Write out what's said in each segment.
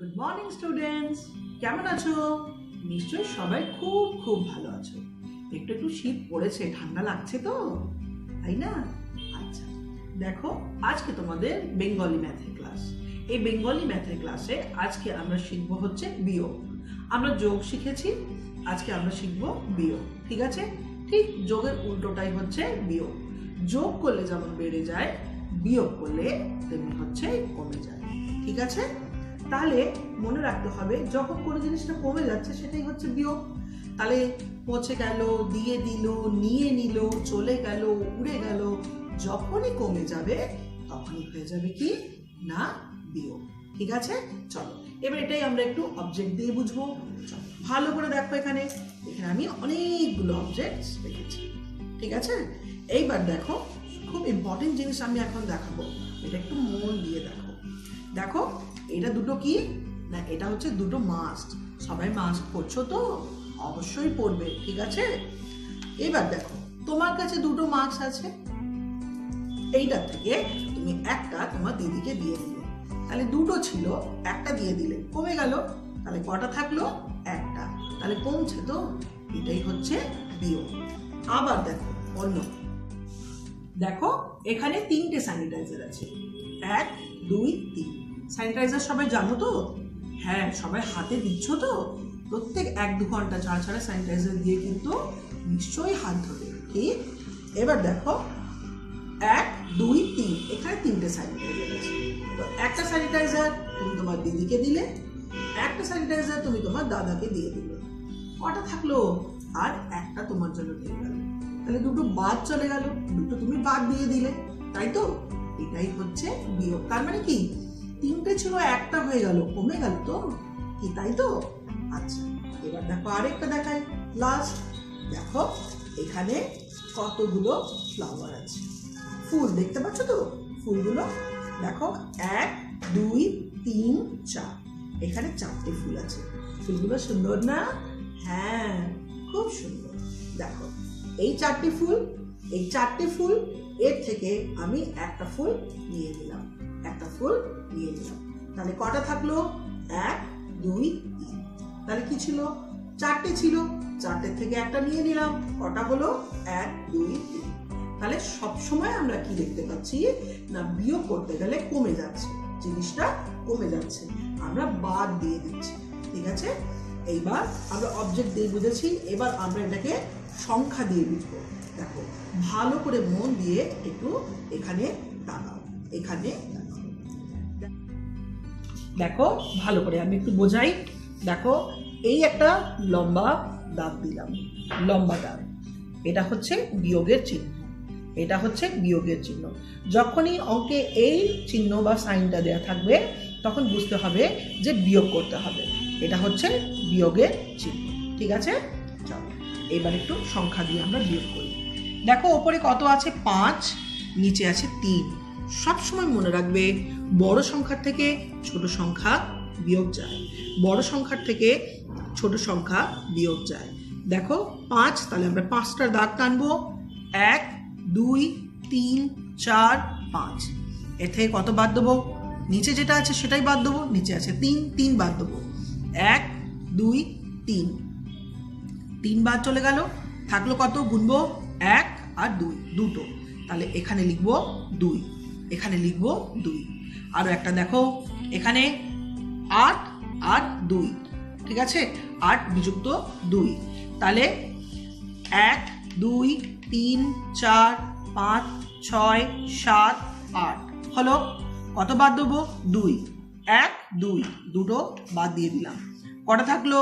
Good morning students কেমন আছো? নিশ্চয়ই সবাই খুব খুব ভালো আছো। একটু একটু শীত পড়েছে, ঠান্ডা লাগছে তো? তাই না? আচ্ছা দেখো, আজকে তোমাদের বেঙ্গলি ম্যাথের ক্লাস। এই বেঙ্গলি ম্যাথের ক্লাসে আজকে আমরা শিখব হচ্ছে বিয়োগ। আমরা যোগ শিখেছি, আজকে আমরা শিখব বিয়োগ, ঠিক আছে? ঠিক যোগের উল্টোটাই হচ্ছে বিয়োগ। যোগ করলে যেমন বেড়ে যায়, বিয়োগ করলে তেমনি হচ্ছে কমে যায়, ঠিক আছে? তাহলে মনে রাখতে হবে, যখন কোনো জিনিসটা কমে যাচ্ছে সেটাই হচ্ছে বিয়োগ। তাহলে পচে গেল, দিয়ে দিল, নিয়ে নিল, চলে গেল, উড়ে গেল, যখনই কমে যাবে তখনই হয়ে যাবে কি? না, বিয়োগ। ঠিক আছে? চলো, এবার এটাই আমরা একটু অবজেক্ট দিয়ে বুঝব। ভালো করে দেখো এখানে। এখানে আমি অনেকগুলো অবজেক্ট রেখেছি। ঠিক আছে? এইবার দেখো, খুব ইম্পর্টেন্ট জিনিস আমি এখন দেখাবো। এটা একটু মন দিয়ে দেখো। দেখো এটা দুটো কি? না, এটা হচ্ছে দুটো মাস্ক সবাই মাস্ক পরছো তো? অবশ্যই পরবে ঠিক আছে? এবার দেখো, তোমার কাছে দুটো মাস্ক আছে। এইটার থেকে তুমি একটা তোমার দিদিকে দিয়ে দিলে। তাহলে দুটো ছিল, একটা দিয়ে দিলে। কমে গেল। তাহলে কটা থাকল? একটা। তাহলে কমছে তো? এটাই হচ্ছে বিয়োগ। আবার দেখো, অন্য। দেখো, এখানে তিনটে স্যানিটাইজার আছে। এক, দুই, তিন। স্যানিটাইজার সবাই জানো তো? হ্যাঁ সবাই হাতে দিচ্ছ তো। প্রত্যেক এক দু ঘণ্টা ছাড়া ছাড়া স্যানিটাইজার দিয়ে কিন্তু নিশ্চয়ই হাত ধোবে। ঠিক এবার দেখো, এক, দুই, তিন, এখানে তিনটে স্যানিটাইজার আছে। তো একটা স্যানিটাইজার তুমি তোমার দিদিকে দিলে, একটা স্যানিটাইজার তুমি তোমার দাদাকে দিয়ে দিলে। কটা থাকল? আর একটা তোমার জন্য থেকে গেল। তাহলে দুটো বাদ চলে গেল, দুটো তুমি বাদ দিয়ে দিলে, তাই তো? এটাই হচ্ছে বিয়োগ। তার মানে কি? তিনটে ছিল, একটা হয়ে গেল, কমে গেল তো? কি তাই তো? আচ্ছা এবার দেখো আরেকটা দেখাই। লাস্ট দেখো, এখানে কতগুলো ফ্লাওয়ার আছে। ফুল, দেখতে পাচ্ছ তো? ফুলগুলো, দেখো, এক, দুই, তিন, চার। এখানে চারটে ফুল আছে। ফুলগুলো সুন্দর না? হ্যাঁ খুব সুন্দর। দেখো, এই চারটি ফুল, এই চারটি ফুল, এর থেকে আমি একটা ফুল নিয়ে নিলাম। একটা ফুল নিয়ে নিলাম তাহলে কটা থাকল? এক, দুই, তিন। তাহলে কি ছিল? চারটে ছিল। চারটে থেকে একটা নিয়ে নিলাম। কটা হলো? এক, দুই, তিন। তাহলে সব সময় আমরা কি দেখতে পাচ্ছি? না, বিয়োগ করতে গেলে কমে যাচ্ছে। জিনিসটা কমে যাচ্ছে। আমরা বাদ দিয়ে দিচ্ছি। ঠিক আছে? এইবার আমরা অবজেক্ট দিয়ে বুঝেছি। এবার আমরা এটাকে সংখ্যা দিয়ে বুঝব। দেখো, ভালো করে মন দিয়ে একটু এখানে তাকাও এখানে। দেখো, ভালো করে আমি একটু বোঝাই। দেখো, এই একটা লম্বা দাগ দিলাম, লম্বা দাগ। এটা হচ্ছে বিয়োগের চিহ্ন। এটা হচ্ছে বিয়োগের চিহ্ন। যখনই অঙ্কে এই চিহ্ন বা সাইনটা দেওয়া থাকবে, তখন বুঝতে হবে যে বিয়োগ করতে হবে। এটা হচ্ছে বিয়োগের চিহ্ন। ঠিক আছে? চলো, এবার একটু সংখ্যা দিয়ে আমরা বিয়োগ করি। দেখো, ওপরে কত আছে? পাঁচ, নিচে আছে তিন। সবসময় মনে রাখবে, বড় সংখ্যার থেকে ছোট সংখ্যা বিয়োগ যায়। বড় সংখ্যার থেকে ছোট সংখ্যা বিয়োগ যায়। দেখো, পাঁচ, তাহলে আমরা পাঁচটার দাগ টানবো। এক, দুই, তিন, চার, পাঁচ। এর থেকে কত বাদ দেবো? নিচে যেটা আছে সেটাই বাদ দেবো, নিচে আছে তিন তিন বাদ দেবো। এক, দুই, তিন। তিন বাদ চলে গেল, থাকল কত? গুনবো এক আর দুই, দুটো। তাহলে এখানে লিখব দুই। এখানে লিখব দুই। আরও একটা দেখো, এখানে আট আট, দুই, ঠিক আছে? আট বিযুক্ত দুই। তাহলে এক, দুই, তিন, চার, পাঁচ, ছয়, সাত, আট। হলো কত বাদ দেবো? দুই। এক, দুই, দুটো বাদ দিয়ে দিলাম। কটা থাকল?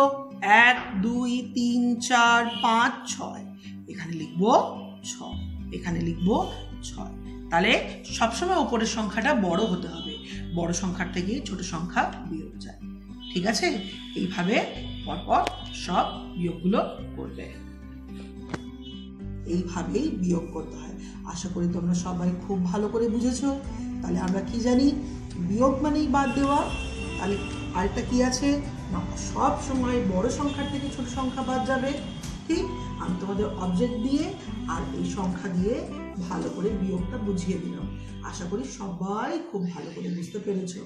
এক, দুই, তিন, চার, পাঁচ, ছয়। এখানে লিখব ছয়। এখানে লিখব ছয়। তাহলে সবসময় উপরের সংখ্যাটা বড় হতে হবে। বড় সংখ্যার থেকে ছোট সংখ্যা বিয়োগ যায়। ঠিক আছে? এইভাবে পরপর সব বিয়োগগুলো করবে। এইভাবেই বিয়োগ করতে হয়। আশা করি তোমরা সবাই খুব ভালো করে বুঝেছ। তাহলে আমরা কি জানি? বিয়োগ মানেই বাদ দেওয়া। তাহলে আরেকটা কি আছে? না সব সময় বড় সংখ্যার থেকে ছোট সংখ্যা বাদ যাবে। থেকে আমি তোমাদের অবজেক্ট দিয়ে আর এই সংখ্যা দিয়ে ভালো করে বিয়োগটা বুঝিয়ে দিলাম। আশা করি সবাই খুব ভালো করে বুঝতে পেরেছ।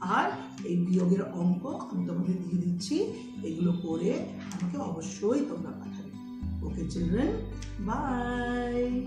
আর এই বিয়োগের অঙ্ক আমি তোমাদের দিয়ে দিচ্ছি। এগুলো করে আমাকে অবশ্যই তোমরা পাঠাবে। ওকে চিলড্রেন বাই